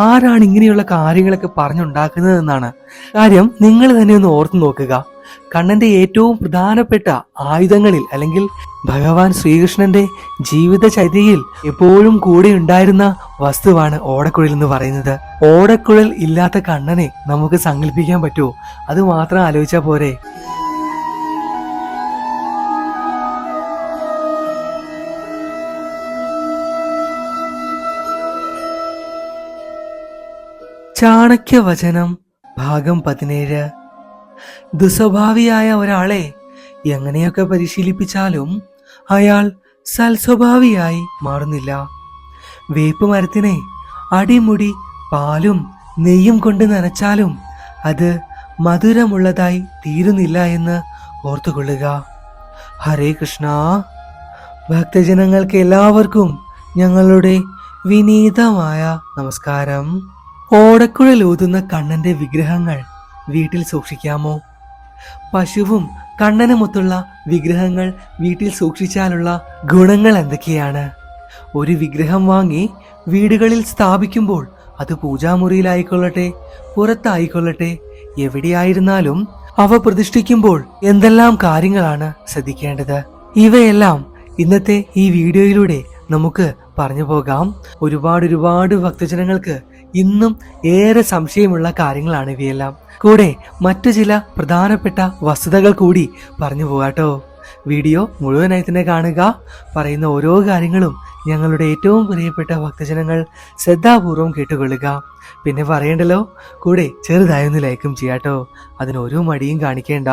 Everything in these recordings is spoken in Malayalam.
ആരാണ് ഇങ്ങനെയുള്ള കാര്യങ്ങളൊക്കെ പറഞ്ഞുണ്ടാക്കുന്നതെന്നാണ് കാര്യം നിങ്ങൾ തന്നെ ഒന്ന് ഓർത്തു നോക്കുക. കണ്ണന്റെ ഏറ്റവും പ്രധാനപ്പെട്ട ആയുധങ്ങളിൽ അല്ലെങ്കിൽ ഭഗവാൻ ശ്രീകൃഷ്ണന്റെ ജീവിതചര്യയിൽ എപ്പോഴും കൂടെ ഉണ്ടായിരുന്ന വസ്തുവാണ് ഓടക്കുഴൽ എന്ന് പറയുന്നത്. ഓടക്കുഴൽ ഇല്ലാത്ത കണ്ണനെ നമുക്ക് സങ്കല്പിക്കാൻ പറ്റുമോ അത് മാത്രം ആലോചിച്ചാൽ പോരെ. ചാണക്യവചനം ഭാഗം പതിനേഴ്. ദുസ്വഭാവിയായ ഒരാളെ എങ്ങനെയൊക്കെ പരിശീലിപ്പിച്ചാലും അയാൾ സൽസ്വഭാവിയായി മാറുന്നില്ല. വേപ്പ് മരത്തിനെ അടിമുടി പാലും നെയ്യും കൊണ്ട് നനച്ചാലും അത് മധുരമുള്ളതായി തീരുന്നില്ല എന്ന് ഓർത്തുകൊള്ളുക. ഹരേ കൃഷ്ണ. ഭക്തജനങ്ങൾക്ക് എല്ലാവർക്കും ഞങ്ങളുടെ വിനീതമായ നമസ്കാരം. ഓടക്കുഴൽ ഊതുന്ന കണ്ണന്റെ വിഗ്രഹങ്ങൾ വീട്ടിൽ സൂക്ഷിക്കാമോ? പശുവും കണ്ണനുമൊത്തുള്ള വിഗ്രഹങ്ങൾ വീട്ടിൽ സൂക്ഷിച്ചാലുള്ള ഗുണങ്ങൾ എന്തൊക്കെയാണ്? ഒരു വിഗ്രഹം വാങ്ങി വീടുകളിൽ സ്ഥാപിക്കുമ്പോൾ അത് പൂജാമുറിയിലായിക്കൊള്ളട്ടെ പുറത്തായിക്കൊള്ളട്ടെ എവിടെയായിരുന്നാലും അവ പ്രതിഷ്ഠിക്കുമ്പോൾ എന്തെല്ലാം കാര്യങ്ങളാണ് ശ്രദ്ധിക്കേണ്ടത്? ഇവയെല്ലാം ഇന്നത്തെ ഈ വീഡിയോയിലൂടെ നമുക്ക് പറഞ്ഞു പോകാം. ഒരുപാട് ഒരുപാട് ഭക്തജനങ്ങൾക്ക് ഇന്നും ഏറെ സംശയമുള്ള കാര്യങ്ങളാണ് ഇവയെല്ലാം. കൂടെ മറ്റു ചില പ്രധാനപ്പെട്ട വസ്തുതകൾ കൂടി പറഞ്ഞു പോകാട്ടോ. വീഡിയോ മുഴുവനായി തന്നെ കാണുക. പറയുന്ന ഓരോ കാര്യങ്ങളും ഞങ്ങളുടെ ഏറ്റവും പ്രിയപ്പെട്ട ഭക്തജനങ്ങൾ ശ്രദ്ധാപൂർവം കേട്ടുകൊള്ളുക. പിന്നെ പറയണ്ടല്ലോ കൂടെ ചെറുതായൊന്ന് ലൈക്കും ചെയ്യാട്ടോ. അതിന് ഒരു മടിയും കാണിക്കേണ്ട.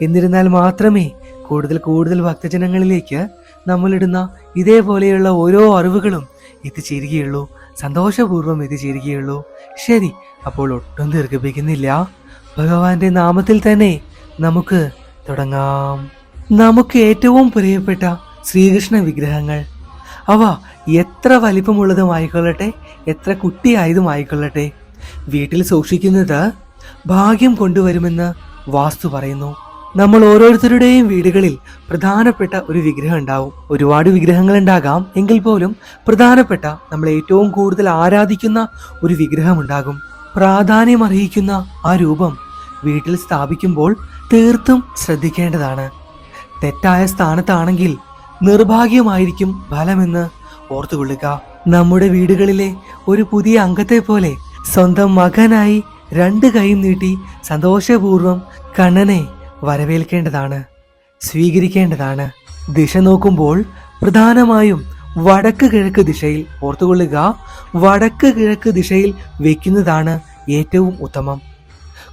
എന്നിരുന്നാൽ മാത്രമേ കൂടുതൽ കൂടുതൽ ഭക്തജനങ്ങളിലേക്ക് നമ്മളിടുന്ന ഇതേപോലെയുള്ള ഓരോ അറിവുകളും എത്തിച്ചേരുകയുള്ളൂ. സന്തോഷപൂർവം എത്തിച്ചേരുകയുള്ളൂ ശരി അപ്പോൾ ഒട്ടും ദീർഘിപ്പിക്കുന്നില്ല. ഭഗവാന്റെ നാമത്തിൽ തന്നെ നമുക്ക് തുടങ്ങാം. നമുക്ക് ഏറ്റവും പ്രിയപ്പെട്ട ശ്രീകൃഷ്ണ വിഗ്രഹങ്ങൾ. അവ എത്ര വലിപ്പമുള്ളതുമായിക്കൊള്ളട്ടെ എത്ര കുട്ടിയായതുമായിക്കൊള്ളട്ടെ. വീട്ടിൽ സൂക്ഷിക്കുന്നത് ഭാഗ്യം കൊണ്ടുവരുമെന്ന് വാസ്തു പറയുന്നു. നമ്മൾ ഓരോരുത്തരുടെയും വീടുകളിൽ പ്രധാനപ്പെട്ട ഒരു വിഗ്രഹം ഉണ്ടാവും. ഒരുപാട് വിഗ്രഹങ്ങൾ ഉണ്ടാകാം. എങ്കിൽ പോലും പ്രധാനപ്പെട്ട നമ്മൾ ഏറ്റവും കൂടുതൽ ആരാധിക്കുന്ന ഒരു വിഗ്രഹം ഉണ്ടാകും. പ്രാധാന്യം അർഹിക്കുന്ന ആ രൂപം വീട്ടിൽ സ്ഥാപിക്കുമ്പോൾ തീർത്തും ശ്രദ്ധിക്കേണ്ടതാണ്. തെറ്റായ സ്ഥാനത്താണെങ്കിൽ നിർഭാഗ്യമായിരിക്കും ഫലമെന്ന് ഓർത്തുകൊള്ളുക. നമ്മുടെ വീടുകളിലെ ഒരു പുതിയ അംഗത്തെ പോലെ സ്വന്തം മകനായി രണ്ട് കൈയും നീട്ടി സന്തോഷപൂർവം കണ്ണനെ വരവേൽക്കേണ്ടതാണ് സ്വീകരിക്കേണ്ടതാണ്. ദിശ നോക്കുമ്പോൾ പ്രധാനമായും വടക്ക് കിഴക്ക് ദിശയിൽ ഓർത്തുകൊള്ളുക വടക്ക് കിഴക്ക് ദിശയിൽ വെക്കുന്നതാണ് ഏറ്റവും ഉത്തമം.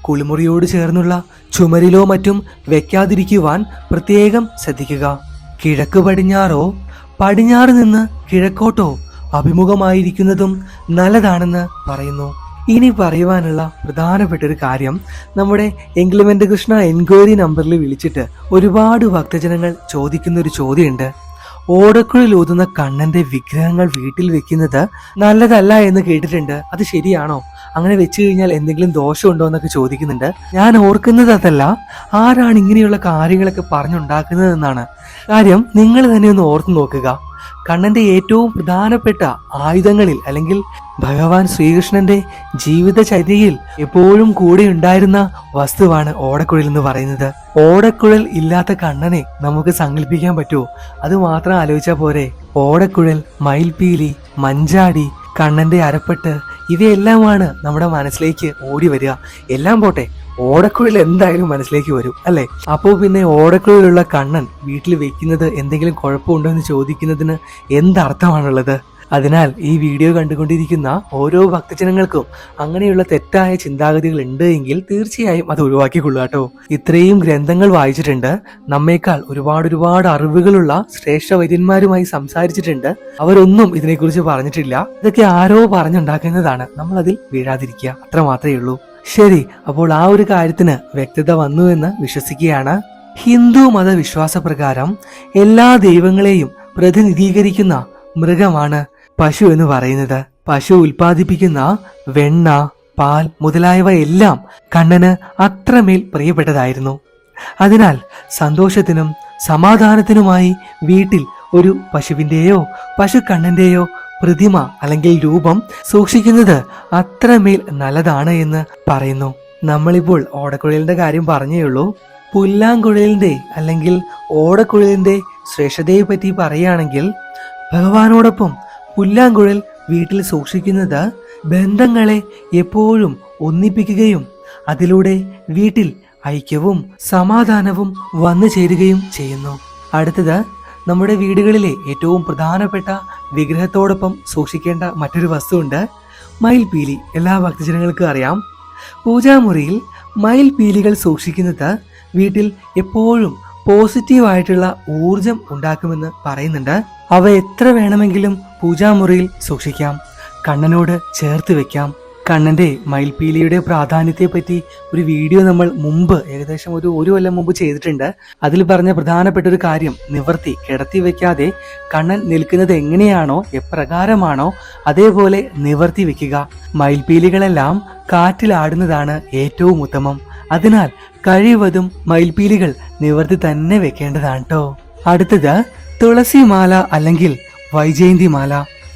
കുളിമുറിയോട് ചേർന്നുള്ള ചുമരിലോ മറ്റും വെക്കാതിരിക്കുവാൻ പ്രത്യേകം ശ്രദ്ധിക്കുക. കിഴക്ക് പടിഞ്ഞാറോ പടിഞ്ഞാറ് നിന്ന് കിഴക്കോട്ടോ അഭിമുഖമായിരിക്കുന്നതും നല്ലതാണെന്ന് പറയുന്നു. ഇനി പറയുവാനുള്ള പ്രധാനപ്പെട്ട ഒരു കാര്യം നമ്മുടെ എംഗ്ലിമെന്റ് കൃഷ്ണ എൻക്വയറി നമ്പറിൽ വിളിച്ചിട്ട് ഒരുപാട് ഭക്തജനങ്ങൾ ചോദിക്കുന്ന ഒരു ചോദ്യമുണ്ട്. ഓടക്കുഴൽ ഊതുന്ന കണ്ണന്റെ വിഗ്രഹങ്ങൾ വീട്ടിൽ വെക്കുന്നത് നല്ലതല്ല എന്ന് കേട്ടിട്ടുണ്ട്. അത് ശരിയാണോ? അങ്ങനെ വെച്ചു കഴിഞ്ഞാൽ എന്തെങ്കിലും ദോഷമുണ്ടോ എന്നൊക്കെ ചോദിക്കുന്നുണ്ട്. ഞാൻ ഓർക്കുന്നത് അതല്ല. ആരാണ് ഇങ്ങനെയുള്ള കാര്യങ്ങളൊക്കെ പറഞ്ഞുണ്ടാക്കുന്നതെന്നാണ്. കാര്യം നിങ്ങൾ തന്നെ ഒന്ന് ഓർത്തു നോക്കുക. കണ്ണന്റെ ഏറ്റവും പ്രധാനപ്പെട്ട ആയുധങ്ങളിൽ അല്ലെങ്കിൽ ഭഗവാൻ ശ്രീകൃഷ്ണന്റെ ജീവിത ജീവിതചര്യയിൽ എപ്പോഴും കൂടെ ഉണ്ടായിരുന്ന വസ്തുവാണ് ഓടക്കുഴൽ എന്ന് പറയുന്നത്. ഓടക്കുഴൽ ഇല്ലാത്ത കണ്ണനെ നമുക്ക് സങ്കല്പിക്കാൻ പറ്റുമോ? അത് മാത്രം ആലോചിച്ചാൽ പോരെ. ഓടക്കുഴൽ മയിൽപീലി മഞ്ചാടി കണ്ണന്റെ അരപ്പെട്ട് ഇവയെല്ലാമാണ് നമ്മുടെ മനസ്സിലേക്ക് ഓടി വരിക. എല്ലാം പോട്ടെ ഓടക്കുഴൽ എന്തായാലും മനസ്സിലേക്ക് വരും അല്ലെ? അപ്പോൾ പിന്നെ ഓടക്കുഴലുള്ള കണ്ണൻ വീട്ടിൽ വെക്കുന്നത് എന്തെങ്കിലും കുഴപ്പമുണ്ടോ എന്ന് ചോദിക്കുന്നതിന് എന്തർത്ഥമാണുള്ളത്? അതിനാൽ ഈ വീഡിയോ കണ്ടുകൊണ്ടിരിക്കുന്ന ഓരോ ഭക്തജനങ്ങൾക്കും അങ്ങനെയുള്ള തെറ്റായ ചിന്താഗതികൾ ഉണ്ട് എങ്കിൽ തീർച്ചയായും അത് ഒഴിവാക്കിക്കൊള്ളുക കേട്ടോ. ഇത്രയും ഗ്രന്ഥങ്ങൾ വായിച്ചിട്ടുണ്ട്. നമ്മേക്കാൾ ഒരുപാട് ഒരുപാട് അറിവുകളുള്ള ശ്രേഷ്ഠ വൈദ്യന്മാരുമായി സംസാരിച്ചിട്ടുണ്ട്. അവരൊന്നും ഇതിനെക്കുറിച്ച് പറഞ്ഞിട്ടില്ല. ഇതൊക്കെ ആരോ പറഞ്ഞുണ്ടാക്കുന്നതാണ്. നമ്മൾ അതിൽ വീഴാതിരിക്കുക. അത്ര മാത്രമേ ഉള്ളൂ. ശരി അപ്പോൾ ആ ഒരു കാര്യത്തിന് വ്യക്തത വന്നു എന്ന് വിശ്വസിക്കുകയാണ്. ഹിന്ദു മത വിശ്വാസപ്രകാരം എല്ലാ ദൈവങ്ങളെയും പ്രതിനിധീകരിക്കുന്ന മൃഗമാണ് പശു എന്ന് പറയുന്നത്. പശു ഉൽപ്പാദിപ്പിക്കുന്ന വെണ്ണ പാൽ മുതലായവ എല്ലാം കണ്ണന് അത്രമേൽ പ്രിയപ്പെട്ടതായിരുന്നു. അതിനാൽ സന്തോഷത്തിനും സമാധാനത്തിനുമായി വീട്ടിൽ ഒരു പശുവിന്റെയോ പശുക്കണ്ണന്റെയോ പ്രതിമ അല്ലെങ്കിൽ രൂപം സൂക്ഷിക്കുന്നത് അത്രമേൽ നല്ലതാണ് എന്ന് പറയുന്നു. നമ്മളിപ്പോൾ ഓടക്കുഴലിന്റെ കാര്യം പറഞ്ഞേയുള്ളൂ പുല്ലാങ്കുഴലിന്റെ അല്ലെങ്കിൽ ഓടക്കുഴലിന്റെ ശ്രേഷ്ഠതയെ പറ്റി പറയുകയാണെങ്കിൽ ഭഗവാനോടൊപ്പം പുല്ലാങ്കുഴൽ വീട്ടിൽ സൂക്ഷിക്കുന്നത് ബന്ധങ്ങളെ എപ്പോഴും ഒന്നിപ്പിക്കുകയും അതിലൂടെ വീട്ടിൽ ഐക്യവും സമാധാനവും വന്നു ചേരുകയും ചെയ്യുന്നു. അടുത്തത് നമ്മുടെ വീടുകളിലെ ഏറ്റവും പ്രധാനപ്പെട്ട വിഗ്രഹത്തോടൊപ്പം സൂക്ഷിക്കേണ്ട മറ്റൊരു വസ്തുവുണ്ട് മയിൽപീലി എല്ലാ ഭക്തജനങ്ങൾക്കും അറിയാം. പൂജാമുറിയിൽ മയിൽപീലികൾ സൂക്ഷിക്കുന്നത് വീട്ടിൽ എപ്പോഴും പോസിറ്റീവായിട്ടുള്ള ഊർജം ഉണ്ടാക്കുമെന്ന് പറയുന്നുണ്ട്. അവ എത്ര വേണമെങ്കിലും പൂജാമുറിയിൽ സൂക്ഷിക്കാം. കണ്ണനോട് ചേർത്ത് വെക്കാം. കണ്ണന്റെ മയിൽപീലിയുടെ പ്രാധാന്യത്തെപ്പറ്റി ഒരു വീഡിയോ നമ്മൾ മുമ്പ് ഏകദേശം ഒരു ഒരു കൊല്ലം മുമ്പ് ചെയ്തിട്ടുണ്ട്. അതിൽ പറഞ്ഞ പ്രധാനപ്പെട്ട ഒരു കാര്യം നിവർത്തി കിടത്തി വെക്കാതെ കണ്ണൻ നിൽക്കുന്നത് എങ്ങനെയാണോ എപ്രകാരമാണോ അതേപോലെ നിവർത്തി വെക്കുക. മയിൽപീലികളെല്ലാം കാറ്റിലാടുന്നതാണ് ഏറ്റവും ഉത്തമം. അതിനാൽ കഴിവതും മയിൽപീലികൾ നിവർത്തി തന്നെ വെക്കേണ്ടതാണ് കേട്ടോ അടുത്തത് തുളസിമാല അല്ലെങ്കിൽ വൈജയന്തി മാല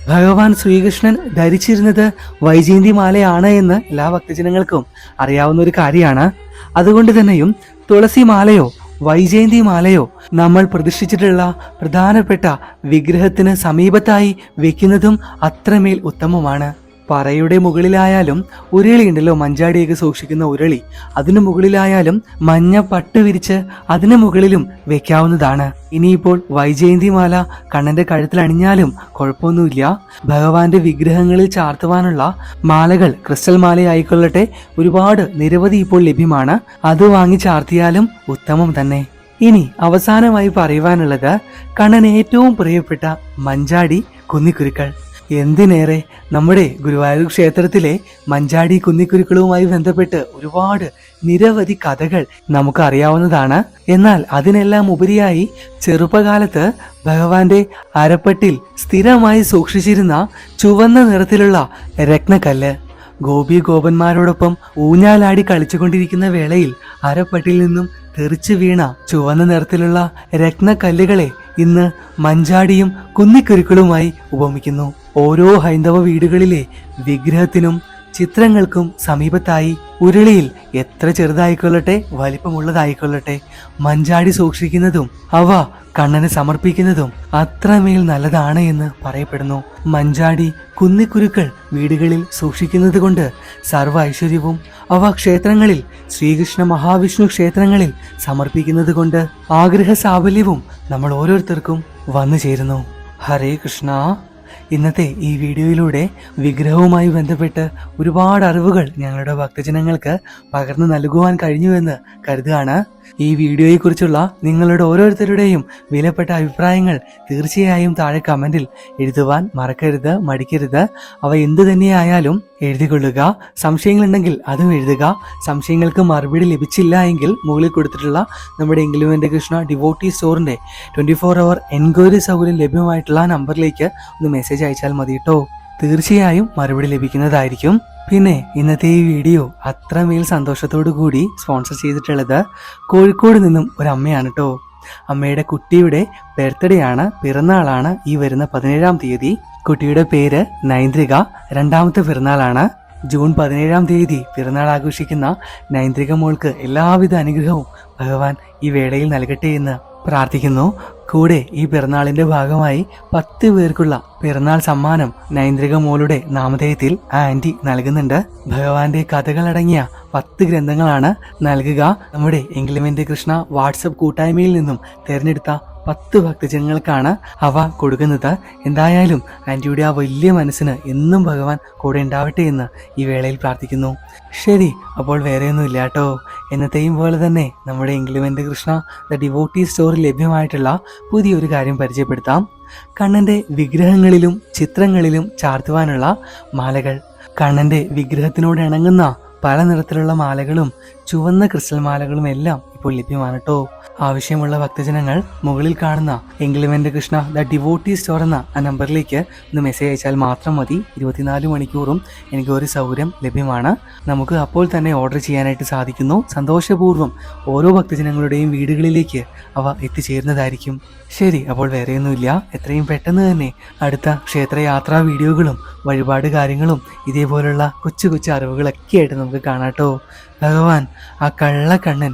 ഭഗവാൻ ശ്രീകൃഷ്ണൻ ധരിച്ചിരുന്നത് വൈജയന്തി മാലയാണ് എന്ന് എല്ലാ ഭക്തജനങ്ങൾക്കും അറിയാവുന്ന ഒരു കാര്യമാണ്. അതുകൊണ്ട് തന്നെയും തുളസി മാലയോ വൈജയന്തി മാലയോ നമ്മൾ പ്രതിഷ്ഠിച്ചിട്ടുള്ള പ്രധാനപ്പെട്ട വിഗ്രഹത്തിന് സമീപത്തായി വെക്കുന്നതും അത്രമേൽ ഉത്തമമാണ്. പറയുടെ മുകളിലായാലും ഉരുളി ഉണ്ടല്ലോ മഞ്ചാടിയൊക്കെ സൂക്ഷിക്കുന്ന ഉരുളി. അതിനു മുകളിലായാലും മഞ്ഞ പട്ട് വിരിച്ച് അതിനു മുകളിലും വെക്കാവുന്നതാണ്. ഇനിയിപ്പോൾ വൈജയന്തി മാല കണ്ണന്റെ കഴുത്തിൽ അണിഞ്ഞാലും കുഴപ്പമൊന്നുമില്ല. ഭഗവാന്റെ വിഗ്രഹങ്ങളിൽ ചാർത്തുവാനുള്ള മാലകൾ ക്രിസ്റ്റൽ മാലയായിക്കൊള്ളട്ടെ. ഒരുപാട് നിരവധി ഇപ്പോൾ ലഭ്യമാണ്. അത് വാങ്ങി ചാർത്തിയാലും ഉത്തമം തന്നെ. ഇനി അവസാനമായി പറയുവാനുള്ളത് കണ്ണൻ ഏറ്റവും പ്രിയപ്പെട്ട മഞ്ചാടി കുന്നിക്കുരുക്കൾ. എന്തിനേറെ നമ്മുടെ ഗുരുവായൂർ ക്ഷേത്രത്തിലെ മഞ്ചാടി കുന്നിക്കുരുക്കളുമായി ബന്ധപ്പെട്ട് ഒരുപാട് നിരവധി കഥകൾ നമുക്ക് അറിയാവുന്നതാണ് എന്നാൽ അതിനെല്ലാം ഉപരിയായി ചെറുപ്പകാലത്ത് ഭഗവാന്റെ അരപ്പട്ടിൽ സ്ഥിരമായി സൂക്ഷിച്ചിരുന്ന ചുവന്ന നിറത്തിലുള്ള രത്നക്കല്ല് ഗോപി ഗോപന്മാരോടൊപ്പം ഊഞ്ഞാലാടി കളിച്ചുകൊണ്ടിരിക്കുന്ന വേളയിൽ അരപ്പട്ടിൽ നിന്നും തെറിച്ചു വീണ ചുവന്ന നിറത്തിലുള്ള രത്നക്കല്ലുകളെ ഇന്ന് മഞ്ചാടിയും കുന്നിക്കുരുക്കളുമായി ഉപമിക്കുന്നു. ഓരോ ഹൈന്ദവ വീടുകളിലെ വിഗ്രഹത്തിനും ചിത്രങ്ങൾക്കും സമീപത്തായി ഉരുളിയിൽ എത്ര ചെറുതായിക്കൊള്ളട്ടെ വലിപ്പമുള്ളതായിക്കൊള്ളട്ടെ മഞ്ചാടി സൂക്ഷിക്കുന്നതും അവ കണ്ണന് സമർപ്പിക്കുന്നതും അത്രമേൽ നല്ലതാണ് എന്ന് പറയപ്പെടുന്നു. മഞ്ചാടി കുന്നിക്കുരുക്കൾ വീടുകളിൽ സൂക്ഷിക്കുന്നത് കൊണ്ട് സർവ ഐശ്വര്യവും അവ ക്ഷേത്രങ്ങളിൽ ശ്രീകൃഷ്ണ മഹാവിഷ്ണു ക്ഷേത്രങ്ങളിൽ സമർപ്പിക്കുന്നത് കൊണ്ട് ആഗ്രഹ സാഫല്യവും നമ്മൾ ഓരോരുത്തർക്കും വന്നു ചേരുന്നു ഹരേ കൃഷ്ണ. ഇന്നത്തെ ഈ വീഡിയോയിലൂടെ വിഗ്രഹവുമായി ബന്ധപ്പെട്ട് ഒരുപാട് അറിവുകൾ ഞങ്ങളുടെ ഭക്തജനങ്ങൾക്ക് പകർന്നു നൽകുവാൻ കഴിഞ്ഞുവെന്ന് കരുതുകയാണ് ഈ വീഡിയോയെക്കുറിച്ചുള്ള നിങ്ങളുടെ ഓരോരുത്തരുടെയും വിലപ്പെട്ട അഭിപ്രായങ്ങൾ തീർച്ചയായും താഴെ കമന്റിൽ എഴുതുവാൻ മറക്കരുത് മടിക്കരുത്. അവ എന്തു തന്നെയായാലും എഴുതിക്കൊള്ളുക. സംശയങ്ങളുണ്ടെങ്കിൽ അതും എഴുതുക. സംശയങ്ങൾക്ക് മറുപടി ലഭിച്ചില്ല എങ്കിൽ മുകളിൽ കൊടുത്തിട്ടുള്ള നമ്മുടെ എങ്കിലുമെന്റെ കൃഷ്ണ ഡിവോട്ടി സ്റ്റോറിന്റെ ട്വന്റി ഫോർ അവർ എൻക്വയറി സൗകര്യം ലഭ്യമായിട്ടുള്ള നമ്പറിലേക്ക് ഒന്ന് മെസ്സേജ് അയച്ചാൽ മതി കേട്ടോ തീർച്ചയായും മറുപടി ലഭിക്കുന്നതായിരിക്കും. പിന്നെ ഇന്നത്തെ ഈ വീഡിയോ അത്രമേൽ സന്തോഷത്തോടു കൂടി സ്പോൺസർ ചെയ്തിട്ടുള്ളത് കോഴിക്കോട് നിന്നും ഒരു അമ്മയാണ് കേട്ടോ അമ്മയുടെ കുട്ടിയുടെ ബർത്ത്ഡേ ആണ് പിറന്നാളാണ് ഈ വരുന്ന പതിനേഴാം തീയതി. കുട്ടിയുടെ പേര് നൈന്ദ്രിക രണ്ടാമത്തെ പിറന്നാളാണ്. ജൂൺ പതിനേഴാം തീയതി പിറന്നാൾ ആഘോഷിക്കുന്ന നൈന്ദ്രിക മോൾക്ക് എല്ലാവിധ അനുഗ്രഹവും ഭഗവാൻ ഈ വേളയിൽ നൽകട്ടെ എന്ന് പ്രാർത്ഥിക്കുന്നു. കൂടെ ഈ പിറന്നാളിന്റെ ഭാഗമായി പത്ത് പേർക്കുള്ള പിറന്നാൾ സമ്മാനം നൈന്ദ്രിക മോളുടെ നാമധേയത്തിൽ ആന്റി നൽകുന്നുണ്ട്. ഭഗവാന്റെ കഥകളടങ്ങിയ പത്ത് ഗ്രന്ഥങ്ങളാണ് നൽകുക. നമ്മുടെ എങ്കിലുമെന്റെ കൃഷ്ണ വാട്സപ്പ് കൂട്ടായ്മയിൽ നിന്നും തിരഞ്ഞെടുത്ത പത്ത് ഭക്തജനങ്ങൾക്കാണ് അവ കൊടുക്കുന്നത്. എന്തായാലും ആന്റിയുടെ ആ വലിയ മനസ്സിന് എന്നും ഭഗവാൻ കൂടെ ഉണ്ടാവട്ടെ എന്ന് ഈ വേളയിൽ പ്രാർത്ഥിക്കുന്നു. ശരി അപ്പോൾ വേറെയൊന്നും ഇല്ല കേട്ടോ. എന്നത്തെയും പോലെ തന്നെ നമ്മുടെ ഇംഗ്ലിമെന്റ് കൃഷ്ണ ദ ഡിവോട്ടി സ്റ്റോറിൽ ലഭ്യമായിട്ടുള്ള പുതിയൊരു കാര്യം പരിചയപ്പെടുത്താം. കണ്ണന്റെ വിഗ്രഹങ്ങളിലും ചിത്രങ്ങളിലും ചാർത്തുവാനുള്ള മാലകൾ. കണ്ണന്റെ വിഗ്രഹത്തിനോട് ഇണങ്ങുന്ന പല നിറത്തിലുള്ള മാലകളും ചുവന്ന ക്രിസ്റ്റൽ മാലകളും എല്ലാം ഇപ്പോൾ ലഭ്യമാണ് കേട്ടോ ആവശ്യമുള്ള ഭക്തജനങ്ങൾ മുകളിൽ കാണുന്ന എങ്കിലുമെന്റെ കൃഷ്ണ ദ ഡിവോട്ടി സ്റ്റോർ എന്ന ആ നമ്പറിലേക്ക് ഒന്ന് മെസ്സേജ് അയച്ചാൽ മാത്രം മതി. ഇരുപത്തിനാല് മണിക്കൂറും എനിക്ക് ഒരു സൗകര്യം ലഭ്യമാണ്. നമുക്ക് അപ്പോൾ തന്നെ ഓർഡർ ചെയ്യാനായിട്ട് സാധിക്കുന്നു. സന്തോഷപൂർവം ഓരോ ഭക്തജനങ്ങളുടെയും വീടുകളിലേക്ക് അവ എത്തിച്ചേരുന്നതായിരിക്കും. ശരി അപ്പോൾ വേറെയൊന്നുമില്ല. എത്രയും പെട്ടെന്ന് തന്നെ അടുത്ത ക്ഷേത്രയാത്രാ വീഡിയോകളും വഴിപാട് കാര്യങ്ങളും ഇതേപോലുള്ള കൊച്ചു കൊച്ചു അറിവുകളൊക്കെ ആയിട്ട് നമുക്ക് കാണാട്ടോ ഭഗവാൻ ആ കള്ളക്കണ്ണൻ